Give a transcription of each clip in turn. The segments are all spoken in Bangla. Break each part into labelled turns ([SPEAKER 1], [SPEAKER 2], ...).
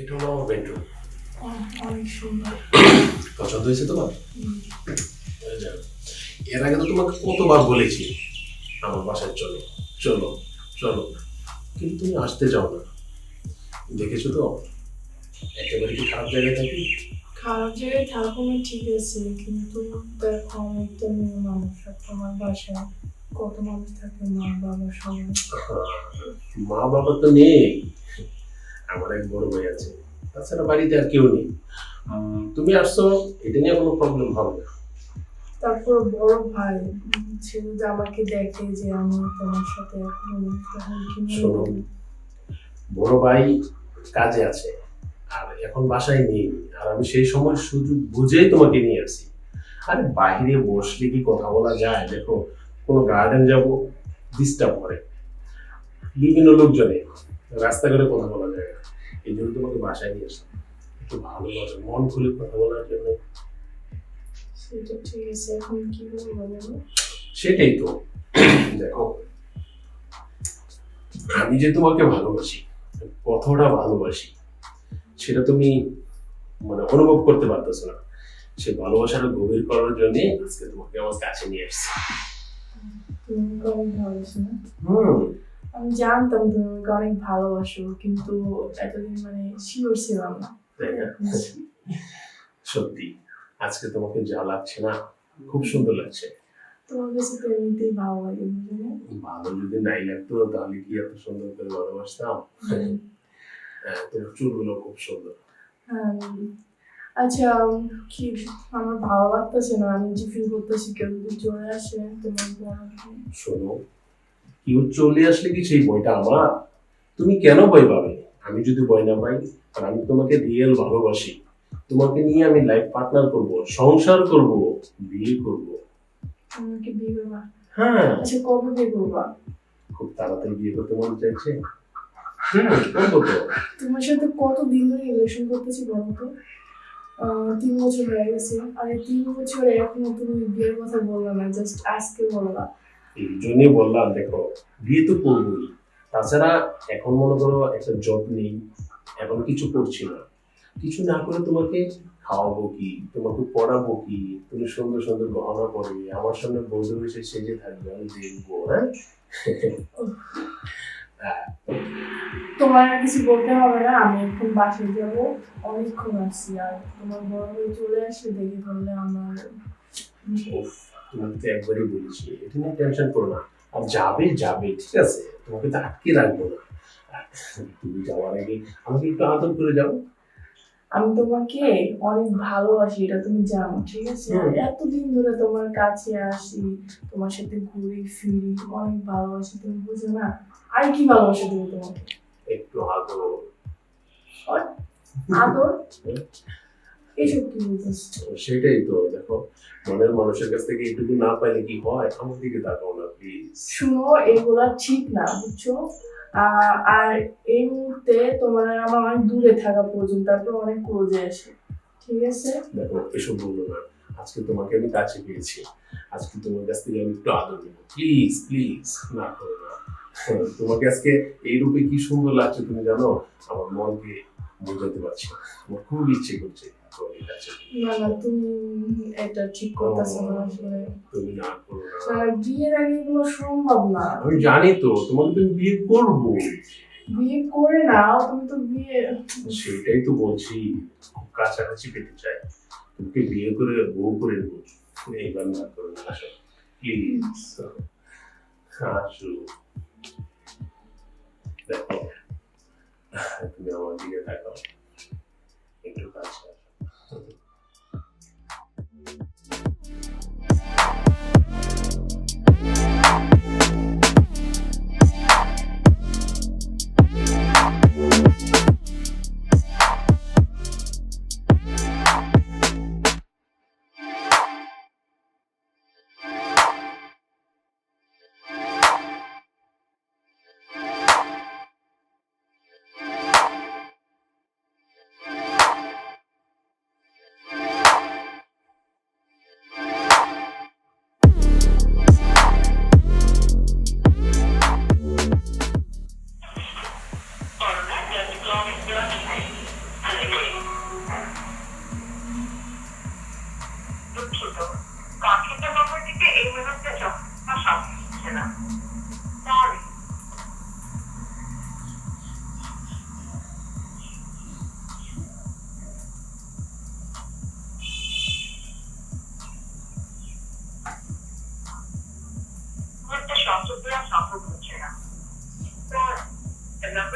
[SPEAKER 1] এটা হলো আমার বেডরুম
[SPEAKER 2] অনেক সুন্দর।
[SPEAKER 1] পছন্দ হয়েছে তোমার? যাও। এর আগে তো তোমাকে কতবার বলেছি আমার বাসায় চলো চলো চলো। কিন্তু তুমি আসতে চাও না। দেখেছ তো? একেবারে কি খারাপ জায়গায় থাকি?
[SPEAKER 2] খারাপ জায়গায় থাকো ঠিক আছে। কিন্তু দেখো আমি মেয়ে মানুষ তোমার বাসায় কত মানুষ থাকে মা বাবা সবাই?
[SPEAKER 1] মা বাবা তো নেই। আমার এক বড় ভাই আছে। তাছাড়া বাড়িতে আর কেউ নেই। তুমি আসছো এটা নিয়ে কোনো প্রবলেম হবে না।
[SPEAKER 2] তারপর বড় ভাই উম, সে যদি আমাকে দেখে যে আমি তোমার সাথে এখন
[SPEAKER 1] শোনো। বড় ভাই কাজে আছে আর এখন বাসায় নেই। আর আমি সেই সময় সুযোগ বুঝেই তোমাকে নিয়ে আসি। আরে বাইরে বসলে কি কথা বলা যায়? দেখো কোনো গার্ডেন যাব ডিস্টার্ব করে। বিভিন্ন লোকজনে রাস্তাঘাটে কথা বলা যায়। না এই জন্য তোমাকে বাসায় নিয়ে আসলাম। একটু ভালোভাবে মন খুলে কথা বলার জন্য? সেটাই তো। দেখো আমি যে তোমাকে ভালোবাসি কতটা ভালোবাসি সেটা তুমি মানে অনুভব করতে পারতেছো না। সে ভালোবাসাটা গভীর করার জন্য আজকে তোমাকে আমার কাছে নিয়ে এসেছি
[SPEAKER 2] তুমি আমাকে অনেক ভালোবাসো না আমি জানতাম তুমি আমাকে অনেক ভালোবাসো কিন্তু এতদিন মানে শিওর ছিলাম না।
[SPEAKER 1] সত্যি আজকে তোমাকে যা লাগছে না খুব সুন্দর লাগছে।
[SPEAKER 2] তোমার কাছে তো এমনিতেই ভালো লাগে
[SPEAKER 1] ভালো যদি নাই লাগতো তাহলে কি এত সুন্দর করে ভালোবাসতাম? হ্যাঁ, তোমার চুলগুলো খুব সুন্দর।
[SPEAKER 2] Um, আচ্ছা কি আমার ভালো লাগতেছে না আমি যে ফিল করতেছি কেউ যদি চলে আসে তোমার বড়
[SPEAKER 1] শোনো কেউ চলে আসলে কি সেই বইটা আমার? তুমি কেন বই পাবে? আমি যদি বই না পাই আর আমি তোমাকে রিয়েল ভালোবাসি তোমাকে নিয়ে আমি লাইফ পার্টনার করব সংসার করব বিয়ে করব।
[SPEAKER 2] আমাকে বিয়ে করবা?
[SPEAKER 1] হ্যাঁ।
[SPEAKER 2] আচ্ছা কবে বিয়ে করবা?
[SPEAKER 1] খুব তাড়াতাড়ি বিয়ে করতে মন চাইছে। হুম
[SPEAKER 2] তোমার সাথে কত দিন ধরে রিলেশন করতেছি বলো তো? তিন বছর হয়ে গেছে। আর এই তিন বছরে এখনও তুমি বিয়ের কথা বললা না জাস্ট আজকে বললা।
[SPEAKER 1] এই জন্যই বললাম দেখো বিয়ে তো করবোই। তাছাড়া এখন মনে করো একটা জব নেই এখন কিছু করছি না। কিছু না করে তোমাকে খাওয়াবো কি? তোমাকে পড়াবো কি? তুমি সুন্দর সুন্দর গহনা পরবে। আমার সামনে বসে বসে সেজে থাকবে আমি দেখব। হ্যাঁ? হ্যাঁ,
[SPEAKER 2] তোমার কিছু বলতে হবে না আমি এখন বাসায় যাব। অনেকক্ষণ আসছি আর তোমার বড় হয়ে চলে আসে দেখে বললে আমার।
[SPEAKER 1] তোমাকে তো একবারই বলেছি এটা নিয়ে টেনশন করো না। আর যাবে যাবে ঠিক আছে? তোমাকে তো আটকে রাখব না। তুমি যাওয়ার আগে আমাকে একটু আদর করে যাও।
[SPEAKER 2] আমি তোমাকে অনেক ভালোবাসি এটা তুমি জানো ঠিক আছে? এতদিন ধরে তোমার কাছে আসি তোমার সাথে ঘুরি ফিরি অনেক ভালোবাসি তুমি বুঝো না? আর কি ভালোবাসা দেবো তোমাকে?
[SPEAKER 1] একটু আদর।
[SPEAKER 2] আদর? এইসব কি বলতেছ?
[SPEAKER 1] সেটাই তো দেখো মনের মানুষের কাছ থেকে এইটুকু না পাইলে কি হয়? আমার দিকে তাকাও না প্লিজ
[SPEAKER 2] শুনো এগুলা ঠিক না বুঝছ? আর এই মুহূর্তে তোমার আমার অনেক দূরে থাকা প্রয়োজন তারপর অনেক ক্লোজে আসে। ঠিক আছে?
[SPEAKER 1] দেখো এসব বলব না। আজকে তোমাকে আমি কাছে পেয়েছি। আজকে তোমার কাছ থেকে আমি একটু আদর দেবো প্লিজ প্লিজ না করো না। হ্যাঁ, তোমাকে আজকে এই রূপে কি সুন্দর লাগছে তুমি জানো? আমার মনকে বোঝাতে পারছি। আমার খুব ইচ্ছে করছে।
[SPEAKER 2] না না তুমি এটা ঠিক করতেছো না আসলে।
[SPEAKER 1] তুমি না করো না।
[SPEAKER 2] বিয়ের আগে এগুলো সম্ভব না।
[SPEAKER 1] আমি জানি তো তোমাকে তুমি বিয়ে করব।
[SPEAKER 2] বিয়ে করে নাও তুমি তো বিয়ে
[SPEAKER 1] সেটাই তো বলছি খুব কাছাকাছি পেতে চাই। তোমাকে বিয়ে করে বউ করে নেব। এইবার না করো না আসো। প্লিজ আসো। দেখো তুমি আমার দিকে তাকাও। একটু কাছে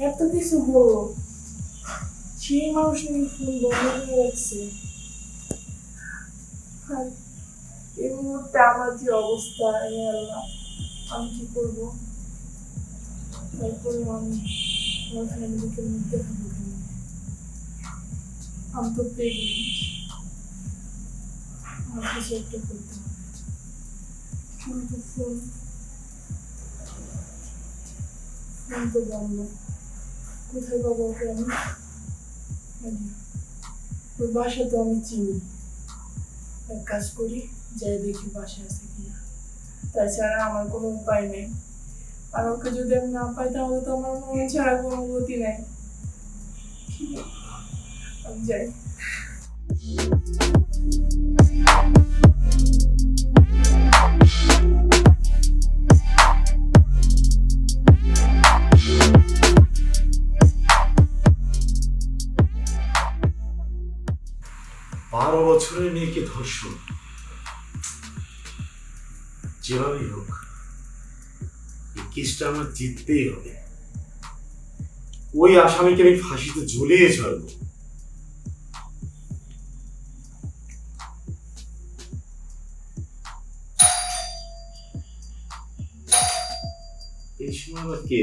[SPEAKER 2] এত কিছু বলল সেই মানুষ নাকি ফোন বন্ধ এই মুহূর্তে আমার যে অবস্থা আল্লাহ আমি কি করব? তারপরে আমি আমার ফ্যামিলিকে আমি তো আমার কিছু একটা করতে ফোন ফোন তো বন্ধ। কোথায় পাবো ওকে আমি ওর বাসা তো আমি চিনি এক কাজ করি যাই দেখি বাসায় আছে কিনা তাছাড়া আমার কোনো উপায় নেই আর ওকে যদি আমি না পাই তাহলে তো আমার মনে ছাড়া কোনো গতি নাই ঠিক আছে, আমি যাই।
[SPEAKER 3] ধর্ষণ যেভাবেই হোক, এই কেসটা আমার জিততেই হবে। ওই আসামিকে আমি ফাঁসিতে ঝুলিয়ে ছাড়বো। এই সময় আবার কে?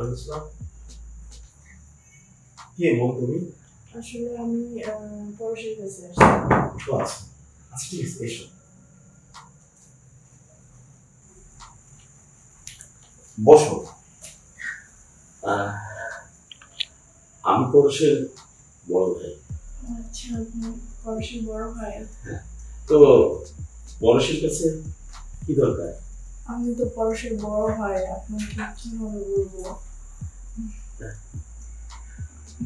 [SPEAKER 3] ওয়ালাইকুম আসসালাম। কে তুমি?
[SPEAKER 2] আসলে আমি পরশের কাছে আসছি।
[SPEAKER 3] আচ্ছা। আচ্ছা ঠিক আছে এসো। বসো। আমি পরশের বড় ভাই।
[SPEAKER 2] আচ্ছা পরশের বড় ভাই?
[SPEAKER 3] তো পরশের কাছে কি দরকার?
[SPEAKER 2] আমি তো পরশের বড় ভাই আপনাকে কীভাবে বলব?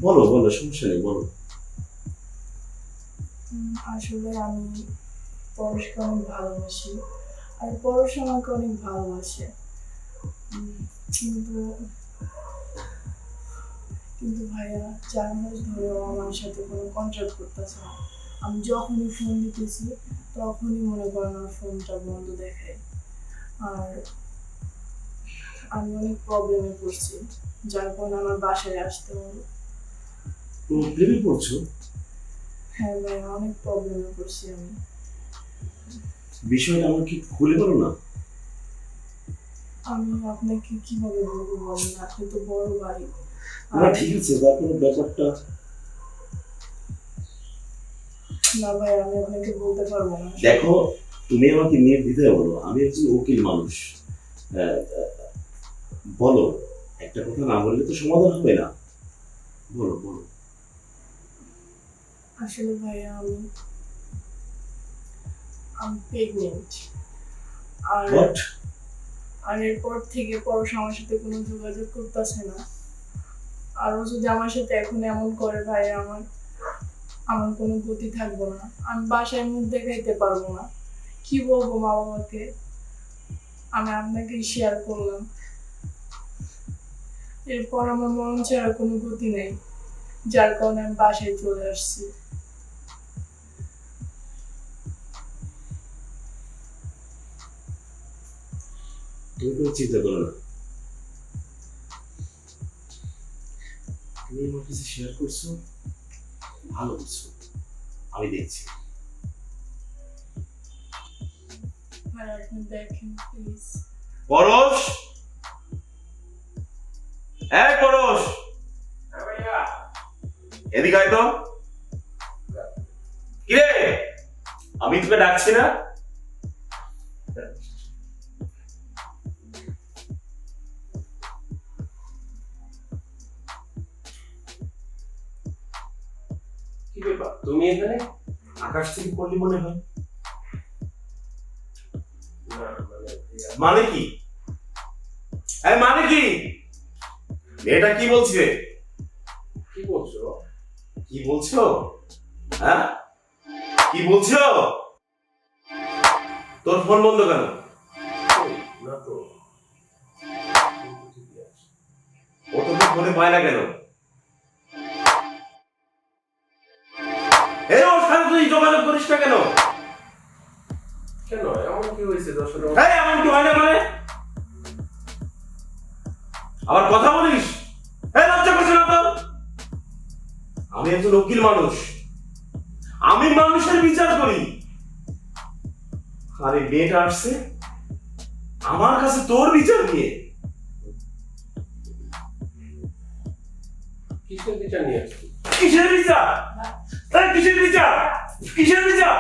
[SPEAKER 3] বলো বলো, সমস্যা নেই, বলো।
[SPEAKER 2] আসলে আমি পরশকে অনেক ভালোবাসি আর পরশ আমাকে অনেক ভালোবাসে। কিন্তু কিন্তু ভাইয়া চার মাস ধরেও আমার সাথে কোনো কন্ট্যাক্ট করতেছে না। আমি যখনই ফোন দিতেছি, তখনই মনে করেন আমার ফোনটা বন্ধ দেখায়। আর আমি অনেক প্রবলেমে পড়ছি যার কারণে আমার বাসায় আসতে হলো
[SPEAKER 3] প্রেমে পড়ছো?
[SPEAKER 2] হ্যাঁ ভাইয়া অনেক প্রবলেমে পড়ছি আমি।
[SPEAKER 3] বিষয়টা আমাকে একটু খুলে বলো না?
[SPEAKER 2] আমি আপনাকে কীভাবে বলব বলেন আপনি তো বড় ভাই।
[SPEAKER 3] না ঠিক আছে তারপরে ব্যাপারটা
[SPEAKER 2] না ভাই আমি আপনাকে বলতে পারব না।
[SPEAKER 3] দেখো তুমি আমাকে নির্দ্বিধায় বলো। আমি একজন উকিল মানুষ। বলো একটা কথা না বললে তো সমাধান হবে না। বলো বলো।
[SPEAKER 2] আসলে ভাই আমি আমি প্রেগনেন্ট আর আর এরপর থেকে আমার সাথে কোনো যোগাযোগ করতেছে না। আরও যদি আমার সাথে এখন এমন করে ভাই আমার আমার কোনো গতি থাকব না। আমি বাসায় মুখ দেখাইতে পারব না। কি বলব মা বাবাকে আমি আপনাকে শেয়ার করলাম। এরপর আমার মন ছাড়া কোনো গতি নেই যার কারণে আমি বাসায় চলে আসছি।
[SPEAKER 3] তুমি চিন্তা করো না। তুমি আমার কাছে শেয়ার করছ ভালো করছ। আমি দেখছি।
[SPEAKER 2] দেখেন প্লিজ
[SPEAKER 3] পরশ! হ্যাঁ পরশ। এদিকে আয় তো। কিরে? আমি তোকে ডাকছি না?
[SPEAKER 1] কি ব্যাপার? তুমি এখানে?
[SPEAKER 3] আকাশ থেকে পড়লি মনে হয়।
[SPEAKER 1] মানে
[SPEAKER 3] মানে কি মানে কি? মেয়েটা কি বলছে?
[SPEAKER 1] কি বলছো?
[SPEAKER 3] কি বলছো? হ্যাঁ? কি বলছো? তোর ফোন বন্ধ কেন?
[SPEAKER 1] না তো।
[SPEAKER 3] ও তোকে ফোনে পায় না কেন? ওর সাথে তুই যোগাযোগ করিস না কেন?
[SPEAKER 1] কেন? এমন কি হয়েছে
[SPEAKER 3] এই এমন কি হয় না মানে? আবার কথা বলিস? এই লজ্জা করছে না তোর আমি একজন উকিল মানুষ। আমি মানুষের বিচার করি। আরে মেয়েটা আসছে। আমার কাছে তোর বিচার নিয়ে
[SPEAKER 1] কিসের বিচার নিয়ে আসছিস?
[SPEAKER 3] কিসের বিচার? কিসের বিচার? কিসের বিচার?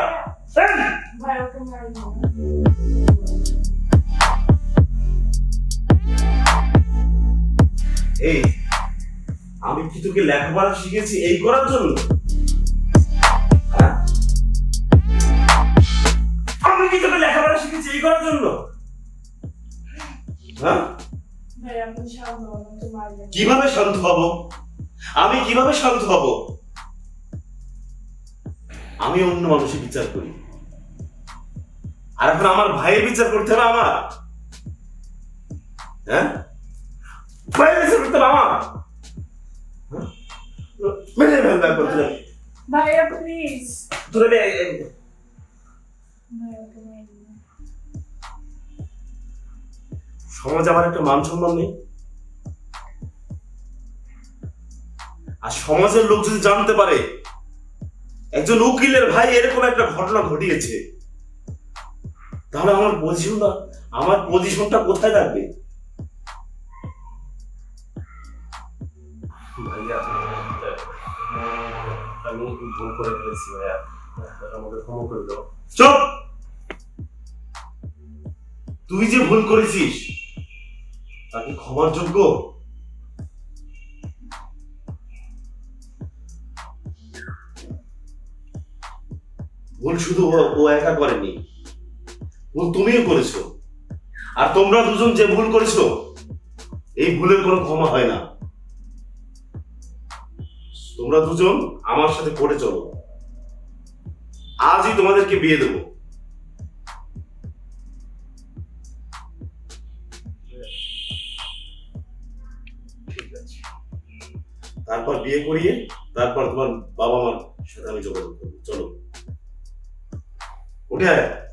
[SPEAKER 3] এই! আমি কি তোকে লেখাপড়া শিখেছি এই করার জন্য? হ্যাঁ? আমি কি তোকে লেখাপড়া শিখেছি এই করার জন্য? হ্যাঁ। কীভাবে শান্ত হব? আমি কীভাবে শান্ত হব? আমি অন্য মানুষের বিচার করি। আর এখন আমার ভাইয়ের বিচার করতে হবে আমার। হ্যাঁ? ভাইয়ের বিচার করতে হবে আমার? মেরে ফেলবে একবার তোরে।
[SPEAKER 2] ভাইয়া প্লিজ
[SPEAKER 3] তোরে বে-
[SPEAKER 2] ভাই ওকে মারবেন না।
[SPEAKER 3] সমাজে আমার একটা মান সম্মান নেই আর সমাজের লোক যদি জানতে পারে একজন উকিলের ভাই এরকম একটা ঘটনা ঘটিয়েছে তাহলে আমার পজিশনটা আমার পজিশনটা কোথায় থাকবে
[SPEAKER 1] আমি ভুল করে ফেলেছি, ভাইয়া। আমাকে ক্ষমা করে দাও।
[SPEAKER 3] চুপ! তুই যে ভুল করেছিস, তাকে ক্ষমার যোগ্য? ভুল শুধু ও- ও একা করেনি ভুল তুমিও করেছ। আর তোমরা দুজন যে ভুল করেছ, এই ভুলের কোনো ক্ষমা হয় না। তোমরা দুজন আমার সাথে করে চলো। আজই তোমাদেরকে বিয়ে দেবো। তারপর বিয়ে করিয়ে, তারপর তোমার বাবা মার সাথে আমি যোগাযোগ করব। চলো। উঠে আয়।